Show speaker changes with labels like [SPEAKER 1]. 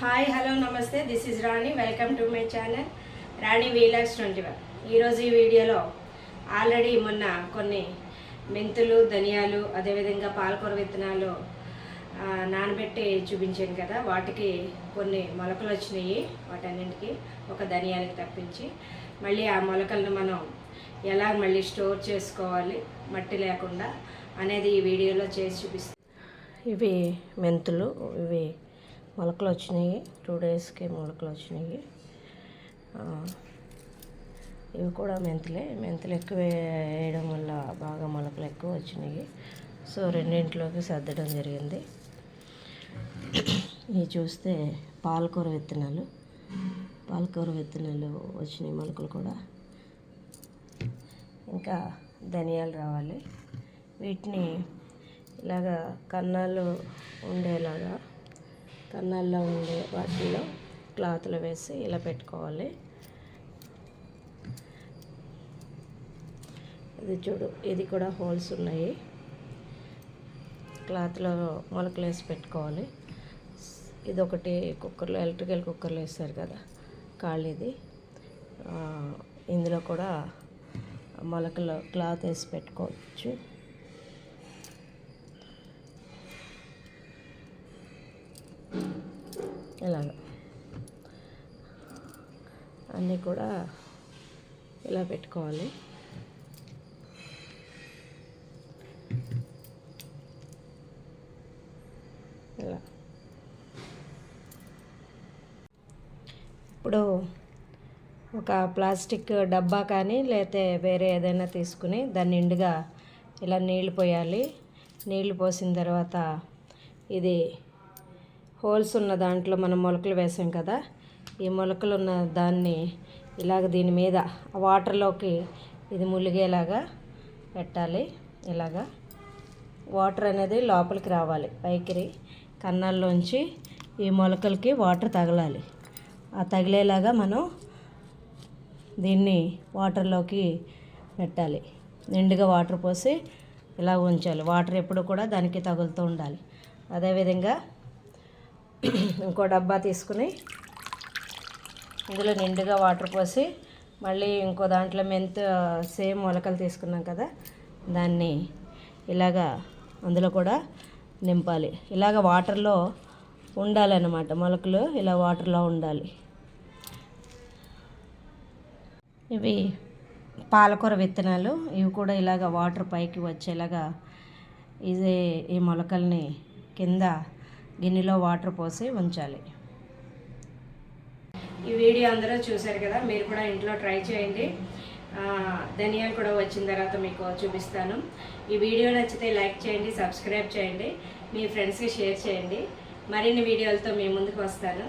[SPEAKER 1] Hi hello నమస్తే. This is Rani welcome to my channel Rani vlogs twenty one ఈరోజు ఈ వీడియోలో already మొన్న కొన్ని మెంతులు ధనియాలు అదేవిధంగా పాలకూర విత్తనాలు నానబెట్టి చూపించాను కదా. వాటికి కొన్ని మొలకలు వచ్చినాయి. వాటన్నింటికి ఒక ధనియాలకి తప్పించి మళ్ళీ ఆ మొలకలను మనం ఎలా మళ్ళీ స్టోర్ చేసుకోవాలి మట్టి లేకుండా అనేది ఈ వీడియోలో చేసి చూపిస్తాను ఇవి మెంతులు ఇవి మొలకలు వచ్చినాయి. టూ డేస్కి మొలకలు వచ్చినాయి. ఇవి కూడా మెంతులే. మెంతులు ఎక్కువ వేయడం వల్ల బాగా మొలకలు ఎక్కువ వచ్చినాయి. సో రెండింటిలోకి సర్దడం జరిగింది. ఇవి చూస్తే పాలకూర విత్తనాలు. పాలకూర విత్తనాలు వచ్చినాయి మొలకలు కూడా. ఇంకా ధనియాలు రావాలి. వీటిని ఇలాగా కన్నాలు ఉండేలాగా కన్నాల్లో ఉండే వాటిల్లో క్లాత్లో వేసి ఇలా పెట్టుకోవాలి. ఇది చూడు ఇది కూడా హోల్స్ ఉన్నాయి. క్లాత్లో మొలకలు వేసి పెట్టుకోవాలి. ఇది ఒకటి కుక్కర్లో ఎలక్ట్రికల్ కుక్కర్లో వేస్తారు కదా ఖాళీది. ఇందులో కూడా మొలకలు క్లాత్ వేసి పెట్టుకోవచ్చు. ఇలాగ. అన్నీ కూడా ఇలా పెట్టుకోవాలి. ఇలా. ఇప్పుడు ఒక ప్లాస్టిక్ డబ్బా కానీ లేతే వేరే ఏదైనా తీసుకుని దాన్ని నిండుగా ఇలా నీళ్ళు పోయాలి. నీళ్ళు పోసిన తర్వాత ఇది హోల్స్ ఉన్న దాంట్లో మనం మొలకలు వేసాం కదా ఈ మొలకలు ఉన్న దాన్ని ఇలాగ దీని మీద వాటర్లోకి ఇది ములిగేలాగా పెట్టాలి. ఇలాగా వాటర్ అనేది లోపలికి రావాలి పైకి కన్నాల్లోంచి ఈ మొలకలకి వాటర్ తగలాలి. ఆ తగిలేలాగా మనం దీన్ని వాటర్లోకి పెట్టాలి. నిండుగా వాటర్ పోసి ఇలా ఉంచాలి. వాటర్ ఎప్పుడు కూడా దానికి తగులుతూ ఉండాలి. అదేవిధంగా ఇంకో డబ్బా తీసుకుని ఇందులో నిండుగా వాటర్ పోసి మళ్ళీ ఇంకో దాంట్లో మెంత సేమ్ మొలకలు తీసుకున్నాం కదా దాన్ని ఇలాగా అందులో కూడా నింపాలి. ఇలాగ వాటర్లో ఉండాలన్నమాట. మొలకలు ఇలా వాటర్లో ఉండాలి. ఇవి పాలకూర విత్తనాలు. ఇవి కూడా ఇలాగ వాటర్ పైకి వచ్చేలాగా ఇది ఈ మొలకల్ని కింద గిన్నెలో వాటర్ పోసి ఉంచాలి. ఈ వీడియో అందరూ చూశారు కదా మీరు కూడా ఇంట్లో ట్రై చేయండి. ధనియాలు కూడా వచ్చిన తర్వాత మీకు చూపిస్తాను. ఈ వీడియో నచ్చితే లైక్ చేయండి సబ్స్క్రైబ్ చేయండి మీ ఫ్రెండ్స్కి షేర్ చేయండి. మరిన్ని వీడియోలతో మీ ముందుకు వస్తాను.